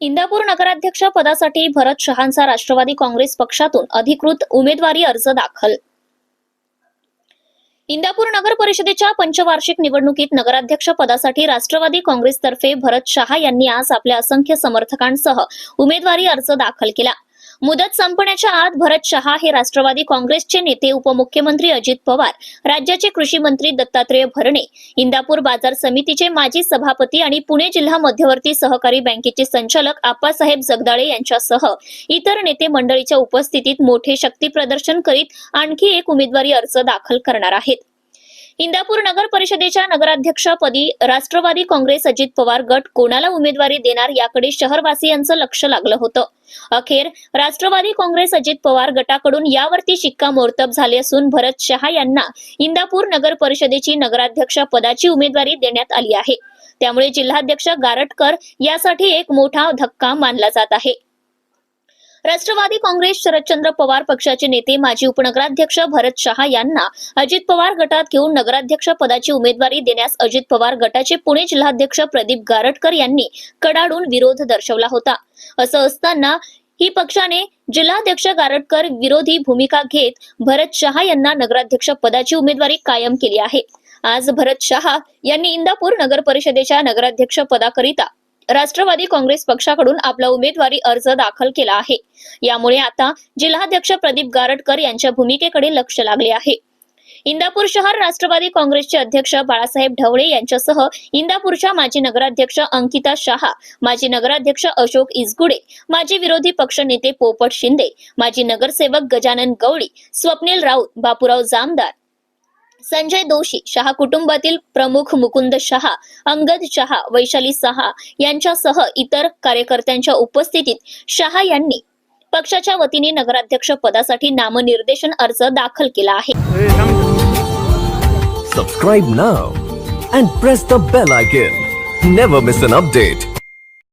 इंदापूर नगराध्यक्ष पदासाठी भरत शहांचा राष्ट्रवादी काँग्रेस पक्षातून अधिकृत उमेदवारी अर्ज दाखल. इंदापूर नगर परिषदेच्या पंचवार्षिक निवडणुकीत नगराध्यक्ष पदासाठी राष्ट्रवादी काँग्रेसतर्फे भरत शहा यांनी आज आपल्या असंख्य समर्थकांसह उमेदवारी अर्ज दाखल केला. मुदत संपण्याच्या आत भरत शहा हे राष्ट्रवादी काँग्रेसचे नेते उपमुख्यमंत्री अजित पवार राज्याचे कृषी मंत्री दत्तात्रेय भरणे इंदापूर बाजार समितीचे माजी सभापती आणि पुणे जिल्हा मध्यवर्ती सहकारी बँकेचे संचालक आप्पासाहेब जगदाळे यांच्यासह इतर नेते मंडळीच्या उपस्थितीत मोठे शक्ती प्रदर्शन करीत आणखी एक उमेदवारी अर्ज दाखल करणार आहेत. इंदापूर नगर परिषदेच्या नगराध्यक्षपदी राष्ट्रवादी काँग्रेस अजित पवार गट कोणाला उमेदवारी देणार याकडे शहरवासियांचं लक्ष लागलं होतं. अखेर राष्ट्रवादी काँग्रेस अजित पवार गटाकडून यावरती शिक्कामोर्तब झाले असून भरत शहा यांना इंदापूर नगर परिषदेची नगराध्यक्ष पदाची उमेदवारी देण्यात आली आहे. त्यामुळे जिल्हाध्यक्ष गारटकर यासाठी एक मोठा धक्का मानला जात आहे. राष्ट्रवादी काँग्रेस शरदचंद्र पवार पक्षाचे नेते माजी उपनगराध्यक्ष भरत शहा यांना अजित पवार गटात घेऊन नगराध्यक्ष पदाची उमेदवारी देण्यास अजित पवार गटाचे पुणे जिल्हाध्यक्ष प्रदीप गारटकर यांनी कडाडून विरोध दर्शवला होता. असं असताना ही पक्षाने जिल्हाध्यक्ष गारटकर विरोधी भूमिका घेत भरत शहा यांना नगराध्यक्ष पदाची उमेदवारी कायम केली आहे. आज भरत शहा यांनी इंदापूर नगर परिषदेच्या नगराध्यक्ष पदाकरिता राष्ट्रवादी काँग्रेस पक्षाकडून आपला उमेदवारी अर्ज दाखल केला आहे. यामुळे आता जिल्हाध्यक्ष प्रदीप गारटकर यांच्या भूमिकेकडे लक्ष लागले आहे. इंदापूर शहर राष्ट्रवादी काँग्रेसचे अध्यक्ष बाळासाहेब ढवळे यांच्यासह इंदापूरच्या माजी नगराध्यक्ष अंकिता शहा माजी नगराध्यक्ष अशोक इसगुडे माजी विरोधी पक्षनेते पोपट शिंदे माजी नगरसेवक गजानन गवळी स्वप्नील राऊत बापूराव जामदार संजय दोषी शहा कुटुंबातील प्रमुख मुकुंद शहा अंगद शहा वैशाली सहा यांच्यासह इतर कार्यकर्त्यांच्या उपस्थितीत शहा यांनी पक्षाच्या वतीने नगराध्यक्ष पदासाठी नामनिर्देशन अर्ज दाखल केला आहे. Subscribe now and press the bell icon never miss an update